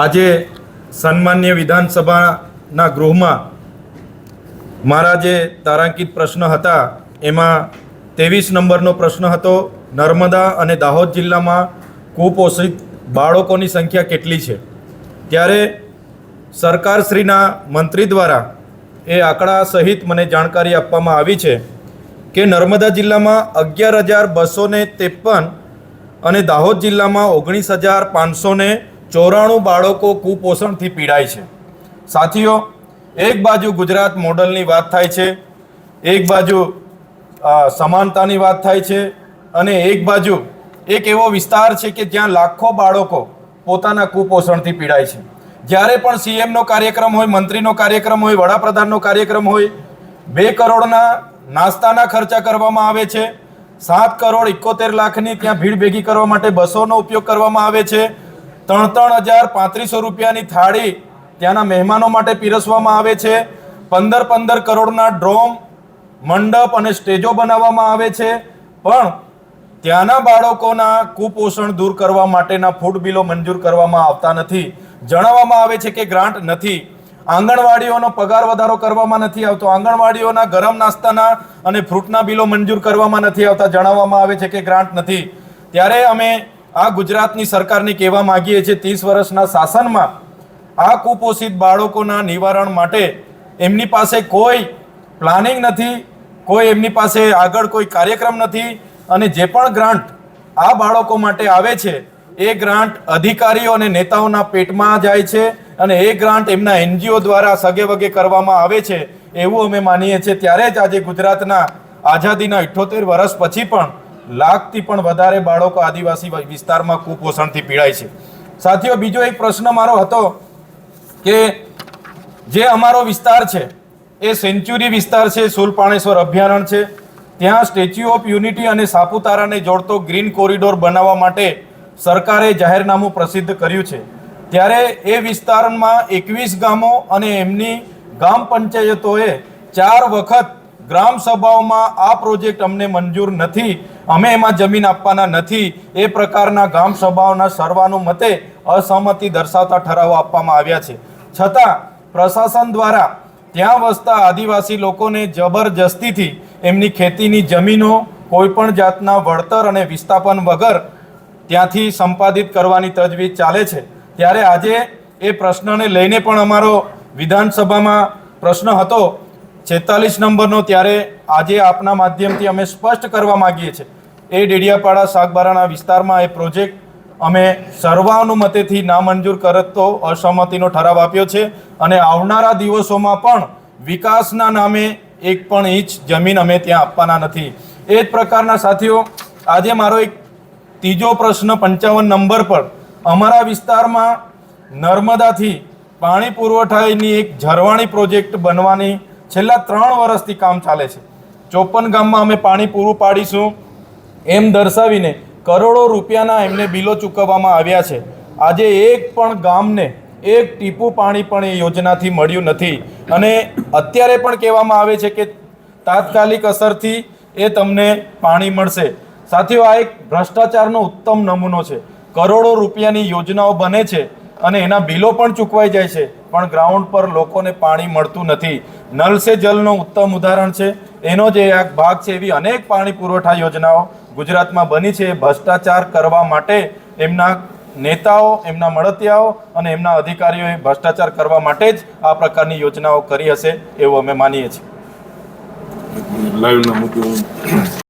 આજે સન્માન્ય વિધાનસભાના ગૃહમાં મારા જે તારાંકિત પ્રશ્ન હતા. એમાં ત્રેવીસ નંબરનો પ્રશ્ન હતો, નર્મદા અને દાહોદ જિલ્લામાં કુપોષિત બાળકોની સંખ્યા કેટલી છે? ત્યારે સરકારશ્રીના મંત્રી દ્વારા એ આંકડા સહિત મને જાણકારી આપવામાં આવી છે કે નર્મદા જિલ્લામાં અગિયાર હજાર બસો ત્રેપન અને દાહોદ જિલ્લામાં ઓગણીસ હજાર પાંચસો ચોરાણું બાળકો કુપોષણથી પીડાય છે. સાથીઓ, એક બાજુ ગુજરાત મોડલની વાત થાય છે, એક બાજુ સમાનતાની વાત થાય છે અને એક બાજુ એક એવો વિસ્તાર છે કે જ્યાં લાખો બાળકો પોતાના કુપોષણથી પીડાય છે. જ્યારે પણ સીએમનો કાર્યક્રમ હોય, મંત્રીનો કાર્યક્રમ હોય, વડાપ્રધાનનો કાર્યક્રમ હોય, બે કરોડના નાસ્તાના ખર્ચા કરવામાં આવે છે. સાત કરોડ એકોતેર લાખની ત્યાં ભીડ ભેગી કરવા માટે બસોનો ઉપયોગ કરવામાં આવે છે. ત્રણ ત્રણ હજાર પાંત્રીસો રૂપિયાની થાળી ત્યાંના મહેમાનો માટે પીરસવામાં આવે છે. પંદર પંદર કરોડના ડ્રોમ, મંડપ અને સ્ટેજો બનાવવામાં આવે છે. પણ ત્યાંના બાળકોના કુપોષણ દૂર કરવા માટેના ફૂડ બિલો મંજૂર કરવામાં આવતા નથી. જણાવવામાં આવે છે કે ગ્રાન્ટ નથી. આંગણવાડીઓનો પગાર વધારો કરવામાં નથી આવતો. આંગણવાડીઓના ગરમ નાસ્તાના અને ફ્રૂટના બિલો મંજૂર કરવામાં નથી આવતા. જણાવવામાં આવે છે કે ગ્રાન્ટ નથી. ત્યારે અમે આ ગુજરાતની સરકારને કહેવા માંગીએ છીએ, ત્રીસ વર્ષના શાસનમાં આ કુપોષિત બાળકોના નિવારણ માટે એમની પાસે કોઈ પ્લાનિંગ નથી, કોઈ એમની પાસે આગળ કોઈ કાર્યક્રમ નથી અને જે પણ ગ્રાન્ટ આ બાળકો માટે આવે છે એ ગ્રાન્ટ અધિકારીઓ અને નેતાઓના પેટમાં જાય છે અને એ ગ્રાન્ટ એમના એનજીઓ દ્વારા સગે વગે કરવામાં આવે છે એવું અમે માનીએ છીએ. ત્યારે જ આજે ગુજરાતના આઝાદીના ઇઠ્ઠોતેર વર્ષ પછી પણ લાખથી પણ વધારે બાળકો આદિવાસી વિસ્તારમાં કુપોષણથી પીડાય છે. સાથીઓ, બીજો એક પ્રશ્ન મારો હતો કે જે અમારો વિસ્તાર છે, એ સેન્ચુરી વિસ્તાર છે, સુલપાણેશ્વર અભયારણ્ય છે. ત્યાં સ્ટેચ્યુ ઓફ યુનિટી અને સાપુતારાને જોડતો ગ્રીન કોરિડોર બનાવવા માટે સરકારે જાહેરનામું પ્રસિદ્ધ કર્યું છે. ત્યારે એ વિસ્તારમાં એકવીસ ગામો અને એમની ગામ પંચાયતોએ ચાર વખત ગ્રામ સભાઓમાં આ પ્રોજેક્ટ અમને મંજૂર નથી, અમે એમાં જમીન આપવાના નથી. એ પ્રકારના ગામ સભાઓના સર્વાનુમતે અસહમતિ દર્શાવતા ઠરાવો આપવામાં આવ્યા છે. છતાં, પ્રશાસન દ્વારા ત્યાં વસતા આદિવાસી લોકોને જબરજસ્તીથી એમની ખેતીની જમીનો કોઈપણ જાતના વળતર અને વિસ્થાપન વગર ત્યાંથી સંપાદિત કરવાની તજવીજ ચાલે છે. ત્યારે આજે એ પ્રશ્નને લઈને પણ અમારો વિધાનસભામાં પ્રશ્ન હતો. છેતાલીસ નંબરનો ત્યારે આજે આપના માધ્યમથી અમે સ્પષ્ટ કરવા માગીએ છીએ. એ ડેડિયાપાડા શાકબારાના વિસ્તારમાં એ પ્રોજેક્ટ અમે સર્વાનુમતેથી નામંજૂર કરતો અસહમતિનો ઠરાવ આપ્યો છે અને આવનારા દિવસોમાં પણ વિકાસના નામે એક પણ ઇંચ જમીન અમે ત્યાં આપવાના નથી. એ જ પ્રકારના સાથીઓ, આજે મારો એક ત્રીજો પ્રશ્ન પંચાવન નંબર પર. અમારા વિસ્તારમાં નર્મદાથી પાણી પુરવઠાની એક ઝરવાણી પ્રોજેક્ટ બનવાની છેલ્લા ત્રણ વર્ષથી કામ ચાલે છે. ચોપન ગામમાં અમે પાણી પૂરું પાડીશું. એમ દર્શાવીને કરોડો રૂપિયાના એમને બિલો ચૂકવવામાં આવ્યા છે. આજે એક પણ ગામને એક ટીપું પાણી પણ એ યોજનાથી મળ્યું નથી. અને અત્યારે પણ કહેવામાં આવે છે કે તાત્કાલિક અસરથી એ તમને પાણી મળશે. સાથીઓ, આ એક ભ્રષ્ટાચારનો ઉત્તમ નમૂનો છે. કરોડો રૂપિયાની યોજનાઓ બને છે અને એના બિલો પણ ચૂકવાઈ જાય છે. પણ ગ્રાઉન્ડ પર લોકોને પાણી મળતું નથી. નલ સે જલનો ઉત્તમ ઉદાહરણ છે. એનો જે એક ભાગ છે એવી અનેક પાણી પુરવઠા યોજનાઓ ગુજરાતમાં બની છે. ભ્રષ્ટાચાર કરવા માટે એમના નેતાઓ, એમના મળતિયાઓ અને એમના અધિકારીઓએ ભ્રષ્ટાચાર કરવા માટે જ આ પ્રકારની યોજનાઓ કરી હશે એવું અમે માનીએ છીએ.